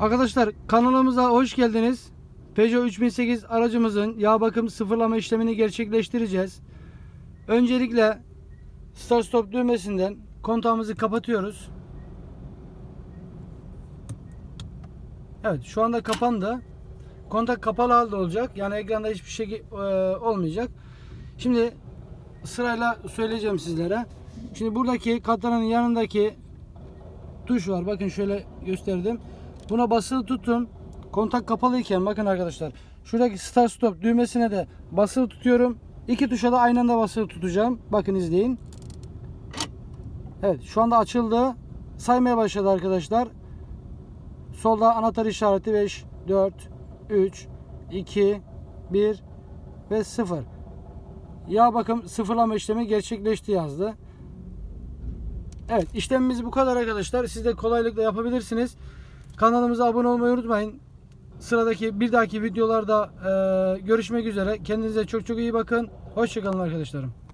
Arkadaşlar kanalımıza hoş geldiniz. Peugeot 3008 aracımızın yağ bakım sıfırlama işlemini gerçekleştireceğiz. Öncelikle start stop düğmesinden kontağımızı kapatıyoruz. Evet şu anda kapandı. Kontak kapalı halde olacak. Yani ekranda hiçbir şey e, olmayacak. Şimdi sırayla söyleyeceğim sizlere. Şimdi buradaki katlanın yanındaki tuş var. Bakın şöyle gösterdim. Buna basılı tutun. Kontak kapalıyken bakın arkadaşlar. Şuradaki start stop düğmesine de basılı tutuyorum. İki tuşa da aynı anda basılı tutacağım. Bakın izleyin. Evet şu anda açıldı. Saymaya başladı arkadaşlar. Solda anahtar işareti 5, 4, 3, 2, 1 ve 0. Yağ bakım sıfırlama işlemi gerçekleşti yazdı. Evet işlemimiz bu kadar arkadaşlar. Siz de kolaylıkla yapabilirsiniz. Kanalımıza abone olmayı unutmayın. Sıradaki bir dahaki videolarda e, görüşmek üzere. Kendinize çok çok iyi bakın. Hoşçakalın arkadaşlarım.